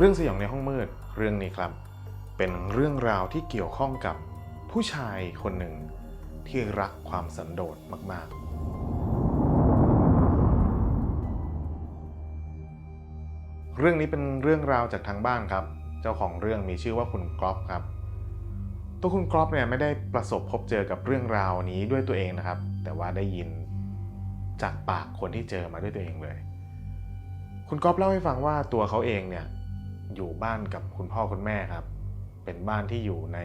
เรื่องสยองในห้องมืดเรื่องนี้ครับ เป็นเรื่องราวที่เกี่ยวข้องกับผู้ชายคนหนึ่งที่รักความสันโดษมาก ๆเรื่องนี้เป็นเรื่องราวจากทางบ้านครับ เจ้าของเรื่องมีชื่อว่าคุณกรอฟครับ ตัวคุณกรอฟเนี่ยไม่ได้ประสบพบเจอกับเรื่องราวนี้ด้วยตัวเองนะครับ แต่ว่าได้ยินจากปากคนที่เจอมาด้วยตัวเองเลย คุณก๊อฟเล่าให้ฟังว่าตัวเขาเองเนี่ย อยู่บ้านกับคุณพ่อคุณแม่ครับ เป็นบ้านที่อยู่ใน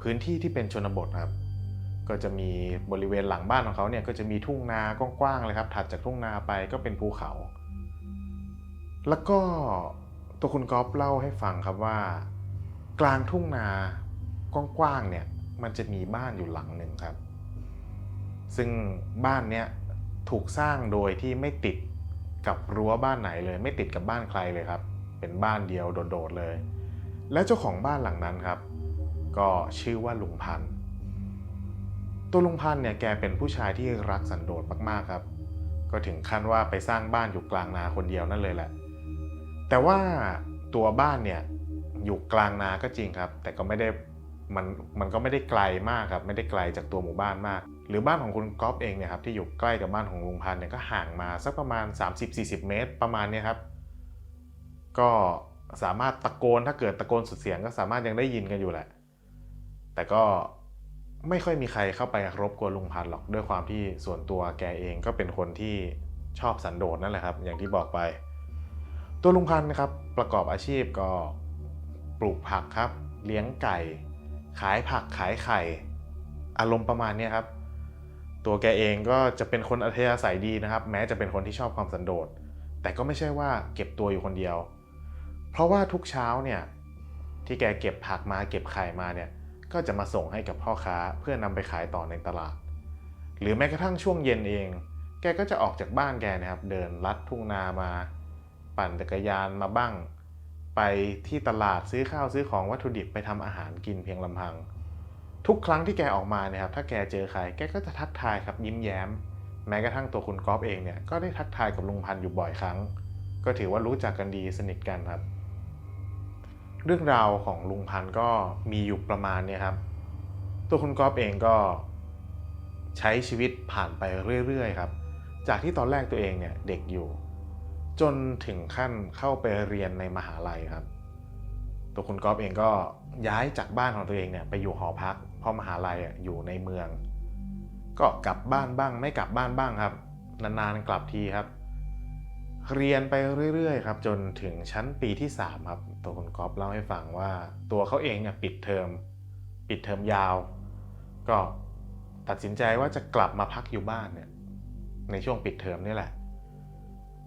พื้นที่ที่เป็นชนบทครับ ก็จะมีบริเวณหลังบ้านของเขาเนี่ยก็จะมีทุ่งนากว้างๆเลยครับ ถัดจากทุ่งนาไปก็เป็นภูเขา แล้วก็ตัวคุณก๊อฟเล่าให้ฟังครับว่า กลางทุ่งนากว้างๆเนี่ยมันจะมีบ้านอยู่หลังหนึ่งครับ ซึ่งบ้านเนี้ยถูกสร้างโดยที่ไม่ติดกับรั้วบ้านไหนเลย ไม่ติดกับบ้านใครเลยครับ เป็นบ้านเดียวโดดๆเลย และเจ้าของบ้านหลังนั้นครับ ก็ชื่อว่าลุงพันธ์ตัวลุงพันธ์เนี่ยแกเป็นผู้ชายที่รักสันโดษมากๆครับ ก็ถึงขั้นว่าไปสร้างบ้านอยู่กลางนาคนเดียวนั่นเลยแหละ แต่ว่าตัวบ้านเนี่ยอยู่กลางนาก็จริงครับ แต่ก็ไม่ได้มันมันก็ไม่ได้ไกลมากครับ ไม่ได้ไกลจากตัวหมู่บ้านมาก หรือบ้านของคุณก๊อฟเองเนี่ยครับที่อยู่ใกล้กับบ้านของลุงพันเนี่ยก็ห่างมาสักประมาณ 30-40 เมตรประมาณเนี้ครับ ก็สามารถตะโกนถ้าเกิดตะโกนสุดเสียงก็สามารถยังได้ยินกันอยู่แหละ แต่ก็ไม่ค่อยมีใครเข้าไปรบกวนลุงพันธ์หรอกด้วยความที่ส่วนตัวแกเองก็เป็นคนที่ชอบสันโดษนั่นแหละครับ อย่างที่บอกไป ตัวลุงพันธ์นะครับประกอบอาชีพก็ปลูกผักครับ เลี้ยงไก่ ขายผักขายไข่ อารมณ์ประมาณนี้ครับ ตัวแกเองก็จะเป็นคนอัธยาศัยดีนะครับ แม้จะเป็นคนที่ชอบความสันโดษแต่ก็ไม่ใช่ว่าเก็บตัวอยู่คนเดียว เพราะว่าทุกเช้าเนี่ยที่แกเก็บผักมาเก็บไข่มาเนี่ยก็จะมาส่งให้กับพ่อค้าเพื่อนำไปขายต่อในตลาด หรือแม้กระทั่งช่วงเย็นเอง แกก็จะออกจากบ้านแกนะครับเดินลัดทุ่งนามา ปั่นจักรยานมาบ้าง ไปที่ตลาดซื้อข้าวซื้อของวัตถุดิบไปทำอาหารกินเพียงลำพัง ทุกครั้งที่แกออกมาเนี่ยครับถ้าแกเจอใครแกก็จะทักทายครับยิ้มแย้ม แม้กระทั่งตัวคุณก๊อฟเองเนี่ยก็ได้ทักทายกับลุงพันอยู่บ่อยครั้ง ก็ถือว่ารู้จักกันดีสนิทกันครับ เรื่องราวของลุงพันก็มีอยู่ประมาณเนี่ยครับ ตัวคุณก๊อฟเองก็ใช้ชีวิตผ่านไปเรื่อยๆครับ จากที่ตอนแรกตัวเองเนี่ยเด็กอยู่ จนถึงขั้นเข้าไปเรียนในมหาลัยครับ ตัวคุณก๊อฟเองก็ย้ายจากบ้านของตัวเองเนี่ยไปอยู่หอพักเพราะมหาลัยอยู่ในเมือง ก็กลับบ้านบ้างไม่กลับบ้านบ้างครับ นานๆกลับทีครับ เรียนไปเรื่อยๆครับจนถึงชั้นปีที่ 3 ครับตัวคุณก๊อฟเล่าให้ฟังว่า ตัวเขาเองเนี่ยปิดเทอมปิดเทอมยาว ก็ตัดสินใจว่าจะกลับมาพักอยู่บ้านเนี่ยในช่วงปิดเทอมนี่แหละ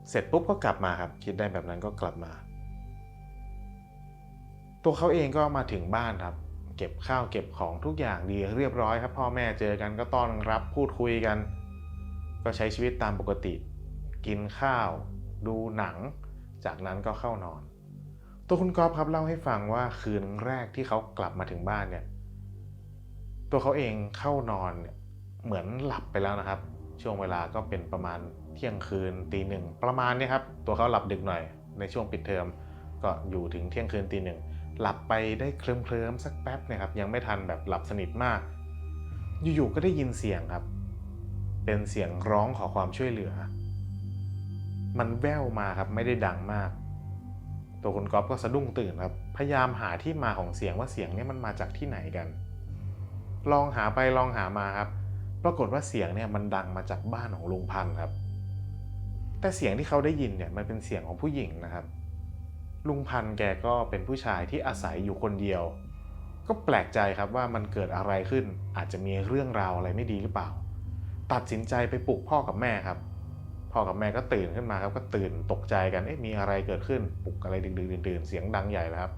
เสร็จปุ๊บก็กลับมาครับ คิดได้แบบนั้นก็กลับมา ตัวเขาเองก็มาถึงบ้านครับ เก็บข้าวเก็บของทุกอย่างดีเรียบร้อยครับ พ่อแม่เจอกันก็ต้อนรับพูดคุยกัน ก็ใช้ชีวิตตามปกติ กินข้าว ดูหนัง จากนั้นก็เข้านอน ตัวคุณกอฟครับเล่าให้ฟังว่าคืนแรกที่เขากลับมาถึงบ้านเนี่ย ตัวเขาเองเข้านอนเนี่ยเหมือนหลับไปแล้วนะครับ ช่วงเวลาก็เป็นประมาณเที่ยงคืนตีหนึ่งประมาณนี้ครับ ตัวเขาหลับดึกหน่อยในช่วงปิดเทอมก็อยู่ถึงเที่ยงคืนตีหนึ่งหลับไปได้เคลิ้มเคลิมๆสักแป๊บเนะครับ ยังไม่ทันแบบหลับสนิทมาก อยู่ๆก็ได้ยินเสียงครับ เป็นเสียงร้องขอความช่วยเหลือ มันแว่วมาครับไม่ได้ดังมาก ตัวคุณก๊อฟก็สะดุ้งตื่นครับพยายามหาที่มาของเสียงว่าเสียงนี้มันมาจากที่ไหนกัน ลองหาไปลองหามาครับ ปรากฏว่าเสียงเนี่ยมันดังมาจากบ้านของลุงพันธ์ครับ แต่เสียงที่เขาได้ยินเนี่ยมันเป็นเสียงของผู้หญิงนะครับ ลุงพันธ์แกก็เป็นผู้ชายที่อาศัยอยู่คนเดียว ก็แปลกใจครับว่ามันเกิดอะไรขึ้นอาจจะมีเรื่องราวอะไรไม่ดีหรือเปล่า ตัดสินใจไปปลุกพ่อกับแม่ครับ พ่อกับแม่ก็ตื่นขึ้นมาครับ ก็ตื่นตกใจกันเอ๊ะมีอะไรเกิดขึ้นปลุกอะไรดึกๆดื่นๆเสียงดังใหญ่แล้วครับ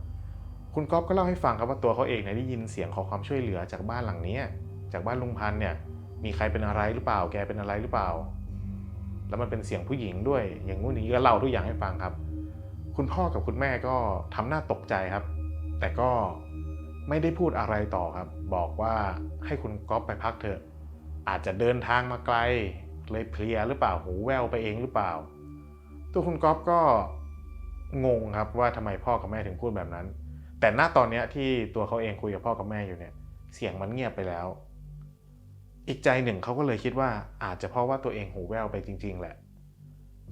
คุณก๊อฟก็เล่าให้ฟังครับว่าตัวเขาเองเนี่ยได้ยินเสียงขอความช่วยเหลือจากบ้านหลังนี้จากบ้านลุงพันเนี่ย มีใครเป็นอะไรหรือเปล่า แกเป็นอะไรหรือเปล่า แล้วมันเป็นเสียงผู้หญิงด้วย อย่างงู้นอย่างนี้ก็เล่าทุกอย่างให้ฟังครับ คุณพ่อกับคุณแม่ก็ทำหน้าตกใจครับ แต่ก็ไม่ได้พูดอะไรต่อครับ บอกว่าให้คุณก๊อฟไปพักเถอะอาจจะเดินทางมาไกล เลยเพลียหรือเปล่าหูแว่วไปเองหรือเปล่า ตัวคุณก๊อฟก็งงครับว่าทำไมพ่อกับแม่ถึงพูดแบบนั้น แต่ณตอนเนี้ยที่ตัวเขาเองคุยกับพ่อกับแม่อยู่เนี่ย เสียงมันเงียบไปแล้ว อีกใจหนึ่งเขาก็เลยคิดว่าอาจจะเพราะว่าตัวเองหูแว่วไปจริง ๆ แหละ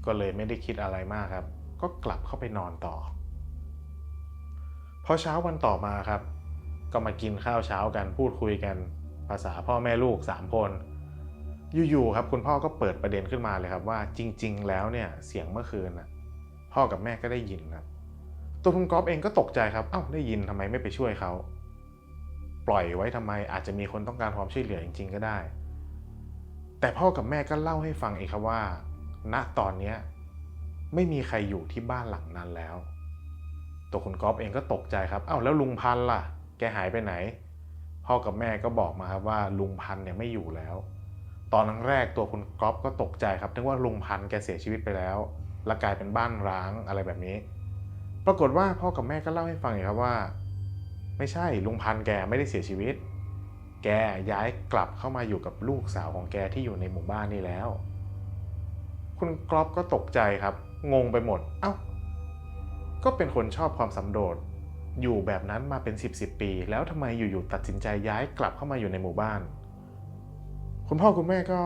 ก็เลยไม่ได้คิดอะไรมากครับ ก็กลับเข้าไปนอนต่อพอเช้าวันต่อมาครับ ก็มากินข้าวเช้ากันพูดคุยกัน ภาษาพ่อแม่ลูกสามคน อยู่ๆครับคุณพ่อก็เปิดประเด็นขึ้นมาเลยครับว่าจริง ๆ แล้วเนี่ยเสียงเมื่อคืนนะพ่อกับแม่ก็ได้ยินครับตัวคุณก๊อฟเองก็ตกใจครับเอ้าได้ยินทำไมไม่ไปช่วยเขาปล่อยไว้ทำไมอาจจะมีคนต้องการความช่วยเหลือจริง ๆ ก็ได้ แต่พ่อกับแม่ก็เล่าให้ฟังเองครับว่า ณตอนเนี้ยไม่มีใครอยู่ที่บ้านหลังนั้นแล้ว ตัวคุณก๊อฟเองก็ตกใจครับเอ้าแล้วลุงพันล่ะ แกหายไปไหน พ่อกับแม่ก็บอกมาครับว่าลุงพันเนี่ยไม่อยู่แล้ว ตอนแรกตัวคุณก๊อฟก็ตกใจครับนึกว่าลุงพันธ์แกเสียชีวิตไปแล้ว และกลายเป็นบ้านร้างอะไรแบบนี้ ปรากฏว่าพ่อกับแม่ก็เล่าให้ฟังอีกครับว่า ไม่ใช่ลุงพันธ์แกไม่ได้เสียชีวิต แกย้ายกลับเข้ามาอยู่กับลูกสาวของแกที่อยู่ในหมู่บ้านนี่แล้ว คุณกรอบก็ตกใจครับ งงไปหมด เอ้า ก็เป็นคนชอบความสำโดษอยู่แบบนั้นมาเป็น 10บสปี แล้วทำไมอยู่ๆตัดสินใจย้ายกลับเข้ามาอยู่ในหมู่บ้าน คุณพ่อคุณแม่ก็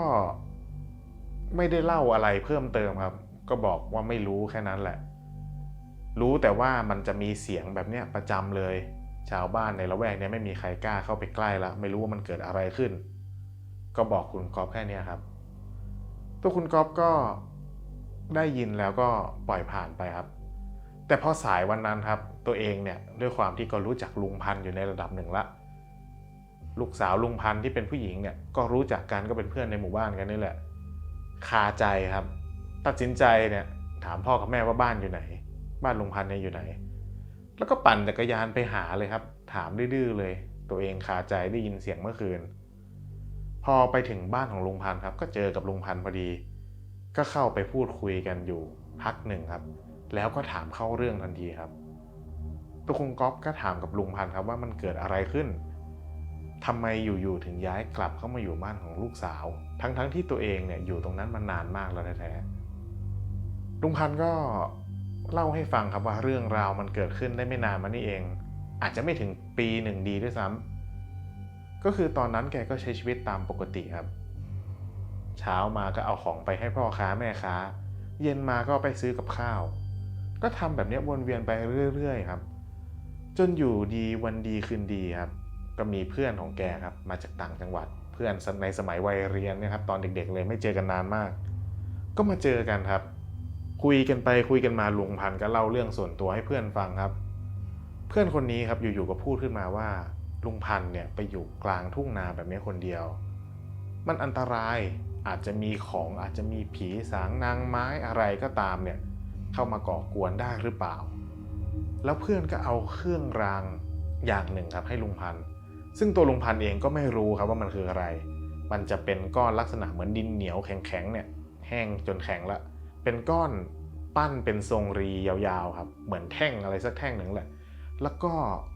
ไม่ได้เล่าอะไรเพิ่มเติมครับ ก็บอกว่าไม่รู้แค่นั้นแหละ รู้แต่ว่ามันจะมีเสียงแบบเนี้ยประจำเลย ชาวบ้านในละแวกเนี้ยไม่มีใครกล้าเข้าไปใกล้ละไม่รู้ว่ามันเกิดอะไรขึ้น ก็บอกคุณก๊อฟแค่นี้ครับ ตัวคุณก๊อฟก็ได้ยินแล้วก็ปล่อยผ่านไปครับ แต่พอสายวันนั้นครับ ตัวเองเนี่ยด้วยความที่ก็รู้จักลุงพันอยู่ในระดับหนึ่งละ ลูกสาวลุงพันธ์ที่เป็นผู้หญิงเนี่ยก็รู้จักกันก็เป็นเพื่อนในหมู่บ้านกันนี่แหละ คาใจครับ ตัดสินใจเนี่ยถามพ่อกับแม่ว่าบ้านอยู่ไหน บ้านลุงพันธ์เนี่ยอยู่ไหน แล้วก็ปั่นจักรยานไปหาเลยครับ ถามดื้อๆเลย ตัวเองคาใจได้ยินเสียงเมื่อคืน พอไปถึงบ้านของลุงพันธ์ครับ ก็เจอกับลุงพันธ์พอดี ก็เข้าไปพูดคุยกันอยู่พักหนึ่งครับ แล้วก็ถามเข้าเรื่องทันทีครับตัวคุณก๊อฟก็ถามกับลุงพันธ์ครับว่ามันเกิดอะไรขึ้น ทำไมอยู่ๆถึงย้ายกลับเข้ามาอยู่บ้านของลูกสาว ทั้งๆที่ตัวเองเนี่ยอยู่ตรงนั้นมานานมากแล้วแท้ๆลุงพันก็เล่าให้ฟังครับว่าเรื่องราวมันเกิดขึ้นได้ไม่นานมานี่เอง อาจจะไม่ถึงปีหนึ่งดีด้วยซ้ำก็คือตอนนั้นแกก็ใช้ชีวิตตามปกติครับ เช้ามาก็เอาของไปให้พ่อค้าแม่ค้า เย็นมาก็ไปซื้อกับข้าว ก็ทำแบบนี้วนเวียนไปเรื่อย ๆ ครับ จนอยู่ดีวันดีคืนดีครับ ก็มีเพื่อนของแกครับมาจากต่างจังหวัด เพื่อนในสมัยวัยเรียนเนะครับ ตอนเด็กๆเลยไม่เจอกันนานมาก ก็มาเจอกันครับ คุยกันไปคุยกันมาลุงพันก็เล่าเรื่องส่วนตัวให้เพื่อนฟังครับ เพื่อนคนนี้ครับอยู่ๆก็พูดขึ้นมาว่าลุงพันเนี่ยไปอยู่กลางทุ่งนาแบบนี้คนเดียว มันอันตรายอาจจะมีของอาจจะมีผีสางนางไม้อะไรก็ตามเนี่ยเข้ามาก่อกวนได้หรือเปล่า แล้วเพื่อนก็เอาเครื่องรางอย่างหนึ่งครับให้ลุงพันธ ซึ่งตัวลุงพันธ์เองก็ไม่รู้ครับว่ามันคืออะไร มันจะเป็นก้อนลักษณะเหมือนดินเหนียวแข็งๆเนี่ยแห้งจนแข็งละเป็นก้อนปั้นเป็นทรงรียาวๆครับเหมือนแท่งอะไรสักแท่งหนึ่งแหละ แล้วก็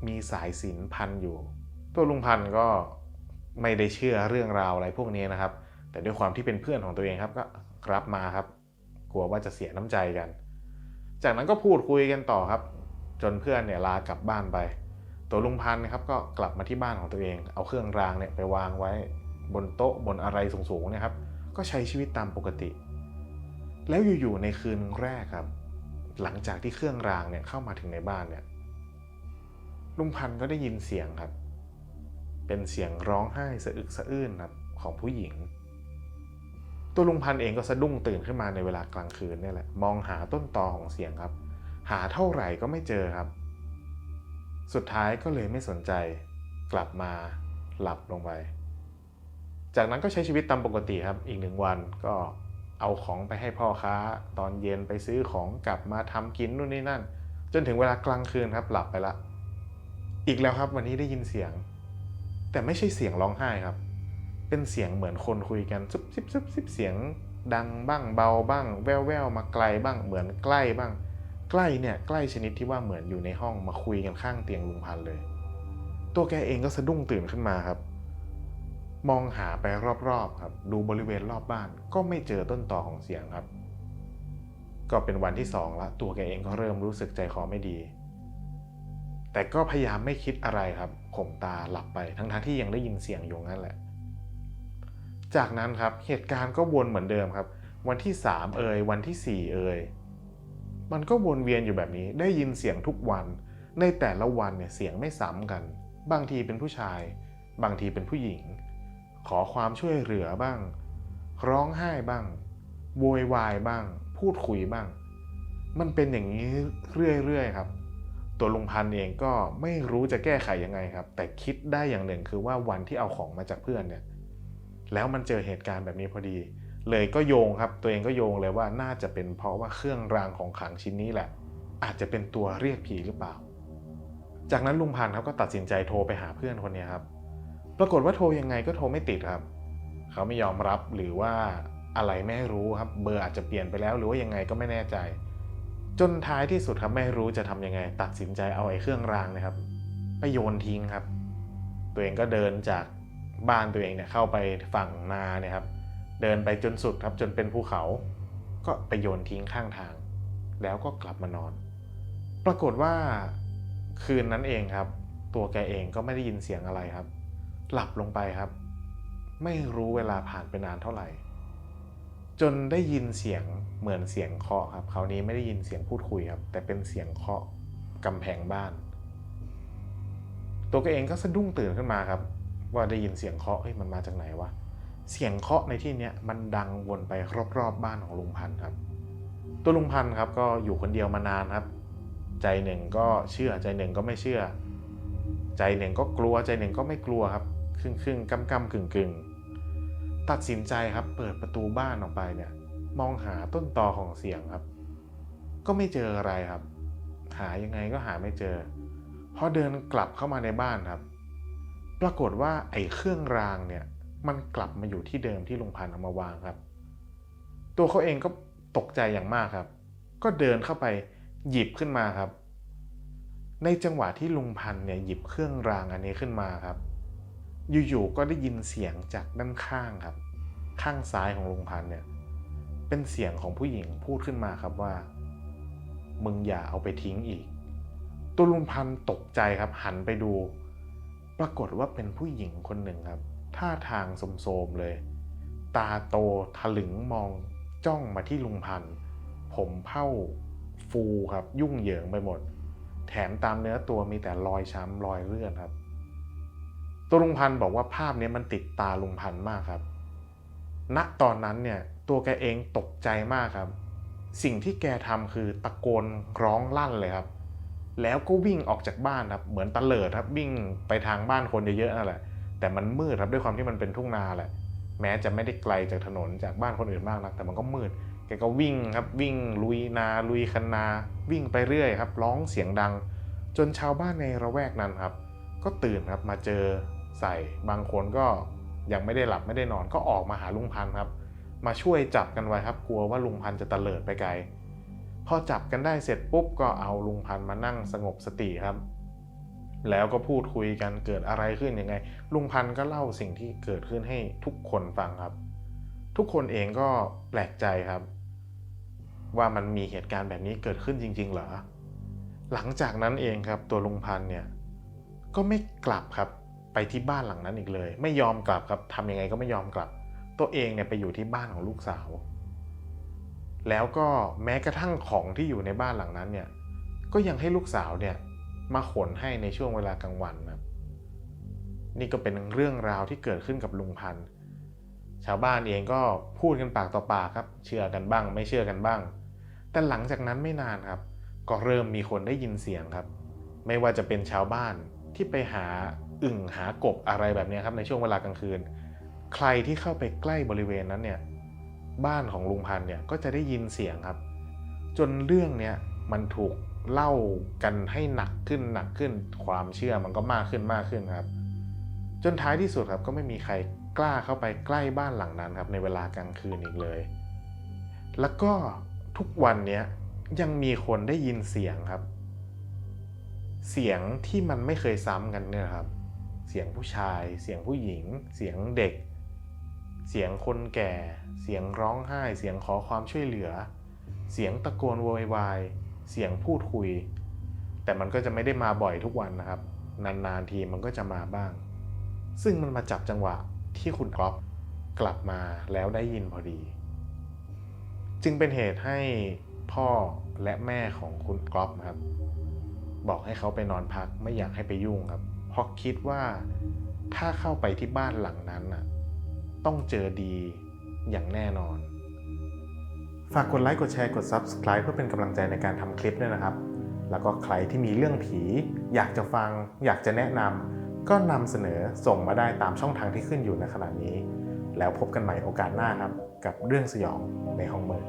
มีสายสินพันอยู่ ตัวลุงพันธ์ก็ไม่ได้เชื่อเรื่องราวอะไรพวกนี้นะครับ แต่ด้วยความที่เป็นเพื่อนของตัวเองครับก็รับมาครับ กลัวว่าจะเสียน้ำใจกัน จากนั้นก็พูดคุยกันต่อครับ จนเพื่อนเนี่ยลากลับบ้านไป ตัวลุงพันธ์นะครับก็กลับมาที่บ้านของตัวเอง เอาเครื่องรางเนี่ยไปวางไว้บนโต๊ะบนอะไรสูงๆเนะครับ ก็ใช้ชีวิตตามปกติ แล้วอยู่ๆในคืนแรกครับ หลังจากที่เครื่องรางเนี่ยเข้ามาถึงในบ้านเนี่ยลุงพันธ์ก็ได้ยินเสียงครับ เป็นเสียงร้องไห้สะอึกสะอื้นครับของผู้หญิง ตัวลุงพันธ์เองก็สะดุ้งตื่นขึ้นมาในเวลากลางคืนนี่แหละ มองหาต้นตอของเสียงครับ หาเท่าไหร่ก็ไม่เจอครับ สุดท้ายก็เลยไม่สนใจ กลับมาหลับลงไป จากนั้นก็ใช้ชีวิตตามปกติครับ อีกหนึ่งวันก็เอาของไปให้พ่อค้า ตอนเย็นไปซื้อของกลับมาทำกินนู่นนี่นั่น จนถึงเวลากลางคืนครับหลับไปละ อีกแล้วครับวันนี้ได้ยินเสียง แต่ไม่ใช่เสียงร้องไห้ครับ เป็นเสียงเหมือนคนคุยกันซุบซิบซุบซิบเสียงดังบ้างเบาบ้าง แววแววมาไกลบ้างเหมือนใกล้บ้าง ใกล้เนี่ยใกล้ชนิดที่ว่าเหมือนอยู่ในห้องมาคุยกันข้างเตียงลุงพันเลย ตัวแกเองก็สะดุ้งตื่นขึ้นมาครับ มองหาไปรอบๆครับ ดูบริเวณรอบบ้าน ก็ไม่เจอต้นตอของเสียงครับ ก็เป็นวันที่สองละตัวแกเองก็เริ่มรู้สึกใจคอไม่ดี แต่ก็พยายามไม่คิดอะไรครับข่มตาหลับไปทั้งๆทที่ยังได้ยินเสียงอยู่นั่นแหละ จากนั้นครับเหตุการณ์ก็วนเหมือนเดิมครับ วันที่สามเอ่ยวันที่สี่เอ่ย มันก็วนเวียนอยู่แบบนี้ได้ยินเสียงทุกวัน ในแต่ละวันเนี่ยเสียงไม่ซ้ำกัน บางทีเป็นผู้ชาย บางทีเป็นผู้หญิง ขอความช่วยเหลือบ้าง ร้องไห้บ้างโวยวายบ้าง พูดคุยบ้าง มันเป็นอย่างนี้เรื่อยๆครับ ตัวลุงพันเองก็ไม่รู้จะแก้ไขยังไงครับ แต่คิดได้อย่างหนึ่งคือว่าวันที่เอาของมาจากเพื่อนเนี่ย แล้วมันเจอเหตุการณ์แบบนี้พอดี เลยก็โยงครับตัวเองก็โยงเลยว่าน่าจะเป็นเพราะว่าเครื่องรางของขลังชิ้นนี้แหละ อาจจะเป็นตัวเรียกผีหรือเปล่า จากนั้นลุงพันธ์ครับก็ตัดสินใจโทรไปหาเพื่อนคนนี้ครับ ปรากฏว่าโทรยังไงก็โทรไม่ติดครับ เขาไม่ยอมรับหรือว่าอะไรไม่รู้ครับ เบอร์อาจจะเปลี่ยนไปแล้วหรือว่ายังไงก็ไม่แน่ใจ จนท้ายที่สุดครับไม่รู้จะทำยังไง ตัดสินใจเอาไอ้เครื่องรางเนะครับไปโยนทิ้งครับ ตัวเองก็เดินจากบ้านตัวเองเนี่ยเข้าไปฝั่งนาเนี่ยครับ เดินไปจนสุดครับจนเป็นภูเขา ก็ไปโยนทิ้งข้างทาง แล้วก็กลับมานอน ปรากฏว่าคืนนั้นเองครับ ตัวแกเองก็ไม่ได้ยินเสียงอะไรครับ หลับลงไปครับ ไม่รู้เวลาผ่านไปนานเท่าไหร่ จนได้ยินเสียงเหมือนเสียงเคาะครับ คราวนี้ไม่ได้ยินเสียงพูดคุยครับ แต่เป็นเสียงเคาะกำแพงบ้าน ตัวแกเองก็สะดุ้งตื่นขึ้นมาครับ ว่าได้ยินเสียงเคาะเฮ้ยมันมาจากไหนวะ เสียงเคาะในที่นี้มันดังวนไปรอบๆบ้านของลุงพันธ์ครับ ตัวลุงพันธ์ครับก็อยู่คนเดียวมานานครับ ใจหนึ่งก็เชื่อใจหนึ่งก็ไม่เชื่อ ใจหนึ่งก็กลัวใจหนึ่งก็ไม่กลัวครับครึ่งครึ่งกำกำกึ่งกึ่งตัดสินใจครับ เปิดประตูบ้านออกไปเนี่ย มองหาต้นตอของเสียงครับ ก็ไม่เจออะไรครับ หายังไงก็หาไม่เจอพอเดินกลับเข้ามาในบ้านครับ ปรากฏว่าไอ้เครื่องรางเนี่ย มันกลับมาอยู่ที่เดิมที่ลุงพันธ์เอามาวางครับ ตัวเขาเองก็ตกใจอย่างมากครับ ก็เดินเข้าไปหยิบขึ้นมาครับ ในจังหวะที่ลุงพันธ์เนี่ยหยิบเครื่องรางอันนี้ขึ้นมาครับ อยู่ๆก็ได้ยินเสียงจากด้านข้างครับ ข้างซ้ายของลุงพันธ์เนี่ย เป็นเสียงของผู้หญิงพูดขึ้นมาครับว่า มึงอย่าเอาไปทิ้งอีก ตัวลุงพันธ์ตกใจครับหันไปดู ปรากฏว่าเป็นผู้หญิงคนหนึ่งครับ ท่าทางโสมเลย ตาโตถลึงมองจ้องมาที่ลุงพันธ์ผมเผ้าฟูครับยุ่งเหยิงไปหมด แถมตามเนื้อตัวมีแต่รอยช้ำรอยเลือดครับ ตัวลุงพันธ์บอกว่าภาพนี้มันติดตาลุงพันธ์มากครับ ณตอนนั้นเนี่ยตัวแกเองตกใจมากครับ สิ่งที่แกทำคือตะโกนร้องลั่นเลยครับ แล้วก็วิ่งออกจากบ้านครับ เหมือนตะเลิดครับวิ่งไปทางบ้านคนเยอะๆนั่นแหละ แต่มันมืดครับด้วยความที่มันเป็นทุ่งนาแหละแม้จะไม่ได้ไกลจากถนนจากบ้านคนอื่นมากนัก แต่มันก็มืดแกก็วิ่งครับวิ่งลุยนาลุยคันนา วิ่งไปเรื่อยครับร้องเสียงดัง จนชาวบ้านในระแวกนั้นครับ ก็ตื่นครับมาเจอใส่บางคนก็ยังไม่ได้หลับไม่ได้นอนก็ออกมาหาลุงพันธ์ครับ มาช่วยจับกันไว้ครับ กลัวว่าลุงพันธ์จะตะเลิดไปไกลพอจับกันได้เสร็จปุ๊บก็เอาลุงพันธ์มานั่งสงบสติครับ แล้วก็พูดคุยกันเกิดอะไรขึ้นยังไง ลุงพันธ์ก็เล่าสิ่งที่เกิดขึ้นให้ทุกคนฟังครับ ทุกคนเองก็แปลกใจครับ ว่ามันมีเหตุการณ์แบบนี้เกิดขึ้นจริง ๆ เหรอ หลังจากนั้นเองครับตัวลุงพันธ์เนี่ยก็ไม่กลับครับไปที่บ้านหลังนั้นอีกเลย ไม่ยอมกลับครับทำยังไงก็ไม่ยอมกลับ ตัวเองเนี่ยไปอยู่ที่บ้านของลูกสาว แล้วก็แม้กระทั่งของที่อยู่ในบ้านหลังนั้นเนี่ยก็ยังให้ลูกสาวเนี่ย มาขนให้ในช่วงเวลากลางวันนะครับนี่ก็เป็นเรื่องราวที่เกิดขึ้นกับลุงพันธ์ชาวบ้านเองก็พูดกันปากต่อปากครับ เชื่อกันบ้าง ไม่เชื่อกันบ้าง แต่หลังจากนั้นไม่นานครับ ก็เริ่มมีคนได้ยินเสียงครับ ไม่ว่าจะเป็นชาวบ้านที่ไปหาอึ่งหากบอะไรแบบนี้ครับในช่วงเวลากลางคืน ใครที่เข้าไปใกล้บริเวณนั้นเนี่ยบ้านของลุงพันเนี่ยก็จะได้ยินเสียงครับ จนเรื่องเนี้ยมันถูก เล่ากันให้หนักขึ้นหนักขึ้น ความเชื่อมันก็มากขึ้นมากขึ้นครับ จนท้ายที่สุดครับก็ไม่มีใครกล้าเข้าไปใกล้บ้านหลังนั้นครับในเวลากลางคืนอีกเลย แล้วก็ทุกวันเนี้ยยังมีคนได้ยินเสียงครับ เสียงที่มันไม่เคยซ้ำกันเนี่ยครับ เสียงผู้ชาย เสียงผู้หญิง เสียงเด็ก เสียงคนแก่ เสียงร้องไห้ เสียงขอความช่วยเหลือ เสียงตะโกนโวยวาย เสียงพูดคุย แต่มันก็จะไม่ได้มาบ่อยทุกวันนะครับ นานๆทีมันก็จะมาบ้าง ซึ่งมันมาจับจังหวะที่คุณกรอฟกลับมาแล้วได้ยินพอดี จึงเป็นเหตุให้พ่อและแม่ของคุณกรอฟครับ บอกให้เขาไปนอนพักไม่อยากให้ไปยุ่งครับเพราะคิดว่าถ้าเข้าไปที่บ้านหลังนั้นน่ะต้องเจอดีอย่างแน่นอน ฝากกดไลค์กดแชร์กด Subscribe เพื่อเป็นกำลังใจในการทำคลิปด้วยนะครับ แล้วก็ใครที่มีเรื่องผี อยากจะฟัง อยากจะแนะนำก็นำเสนอส่งมาได้ตามช่องทางที่ขึ้นอยู่ในขณะนี้ แล้วพบกันใหม่โอกาสหน้าครับ กับเรื่องสยองในห้องมืด